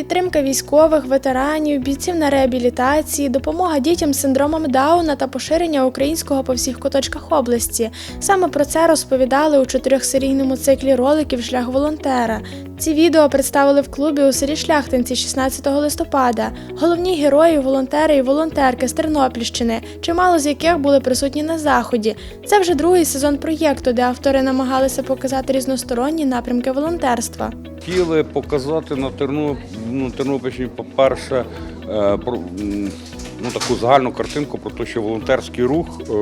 Підтримка військових, ветеранів, бійців на реабілітації, допомога дітям з синдромом Дауна та поширення українського по всіх куточках області. Саме про це розповідали у чотирьохсерійному циклі роликів Шлях волонтера. Ці відео представили в клубі у селі Шляхтинці 16 листопада. Головні герої, волонтери і волонтерки з Тернопільщини, чимало з яких були присутні на заході. Це вже другий сезон проєкту, де автори намагалися показати різносторонні напрямки волонтерства. Хотіли показати на ну, Тернопільщині, по-перше, е, ну, таку загальну картинку про те, що волонтерський рух е,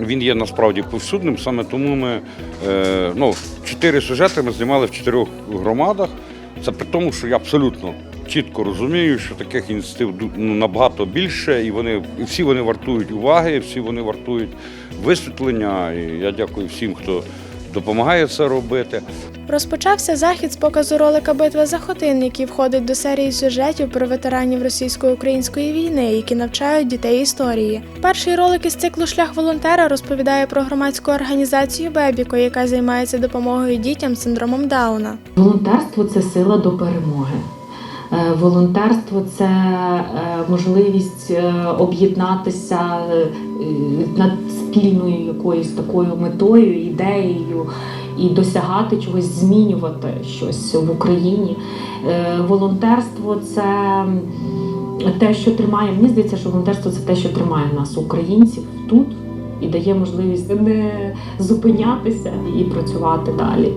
він є насправді повсюдним. Саме тому ми е, ну, чотири сюжети ми знімали в чотирьох громадах. Це при тому, що я абсолютно чітко розумію, що таких ініціатив ну, набагато більше, і вони і всі вони вартують уваги, всі вони вартують висвітлення. І я дякую всім, хто допомагає це робити. Розпочався захід з показу ролика Битва за Хотин, який входить до серії сюжетів про ветеранів російсько-української війни, які навчають дітей історії. Перший ролик із циклу Шлях волонтера розповідає про громадську організацію Бебіко, яка займається допомогою дітям з синдромом Дауна. Волонтерство це сила до перемоги. Е, Волонтерство це е, можливість е, об'єднатися над спільною якоюсь такою метою, ідеєю і досягати чогось, змінювати щось в Україні. Волонтерство це те, що тримає. Мені здається, що волонтерство це те, що тримає нас, українців, тут і дає можливість не зупинятися і працювати далі.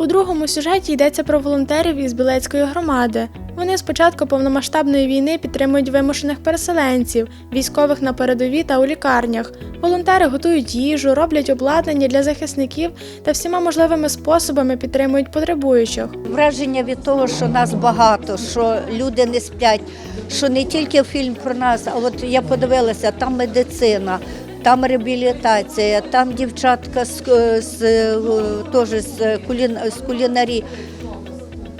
У другому сюжеті йдеться про волонтерів із Білецької громади. Вони з початку повномасштабної війни підтримують вимушених переселенців, військових на передовій та у лікарнях. Волонтери готують їжу, роблять обладнання для захисників та всіма можливими способами підтримують потребуючих. Враження від того, що нас багато, що люди не сплять, що не тільки фільм про нас, а от я подивилася, там медицина, там реабілітація, там дівчатка з, з, е, теж з, кулін, з кулінарі,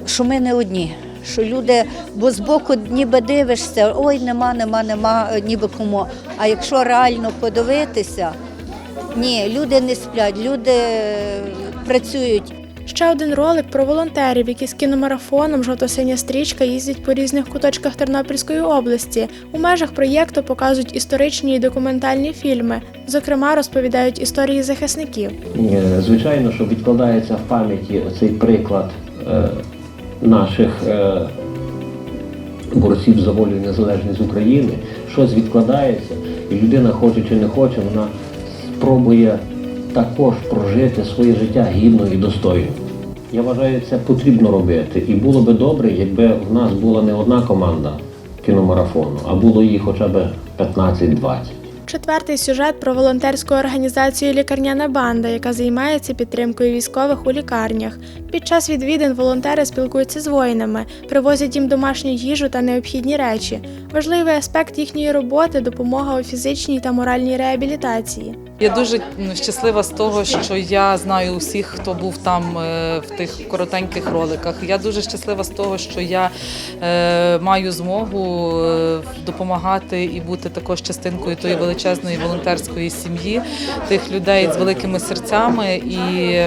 що ми не одні. Що люди, бо збоку ніби дивишся, ой, нема, нема, нема, е, ніби кому. А якщо реально подивитися, ні, люди не сплять, люди е, працюють. Ще один ролик про волонтерів, які з кіномарафоном Жовто-синя стрічка їздять по різних куточках Тернопільської області. У межах проєкту показують історичні і документальні фільми. Зокрема, розповідають історії захисників. Е, Звичайно, що відкладається в пам'яті оцей приклад е, наших е, борців за волю і незалежність України. Щось відкладається, і людина, хоче чи не хоче, вона спробує також прожити своє життя гідно і достойно. Я вважаю, це потрібно робити. І було би добре, якби в нас була не одна команда кіномарафону, а було їх хоча б 15-20. Четвертий сюжет про волонтерську організацію Лікарняна банда, яка займається підтримкою військових у лікарнях. Під час відвідин волонтери спілкуються з воїнами, привозять їм домашню їжу та необхідні речі. Важливий аспект їхньої роботи допомога у фізичній та моральній реабілітації. Я дуже ну, щаслива з того, що я знаю усіх, хто був там е, в тих коротеньких роликах. Я дуже щаслива з того, що я е, маю змогу е, допомагати і бути також частинкою тої величезної волонтерської сім'ї, тих людей з великими серцями. І,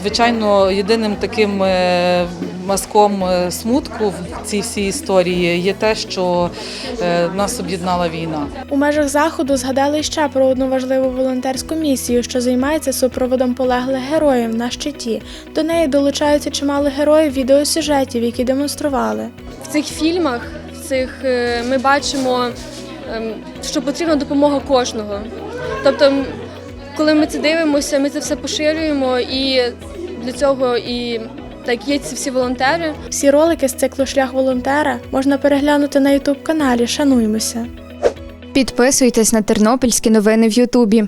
звичайно, єдиним таким е, мазком е, смутку в цій всій історії є те, що е, нас об'єднала війна. У межах заходу згадали ще про одну важливу волонтерську місію, що займається супроводом полеглих героїв на щиті. До неї долучаються чимало героїв відеосюжетів, які демонстрували. в цих фільмах, в цих ми бачимо, ем, що потрібна допомога кожного. Тобто, коли ми це дивимося, ми це все поширюємо, і для цього і так є ці всі волонтери. Всі ролики з циклу Шлях волонтера можна переглянути на ютуб каналі Шануємося. Підписуйтесь на тернопільські новини в Ютубі.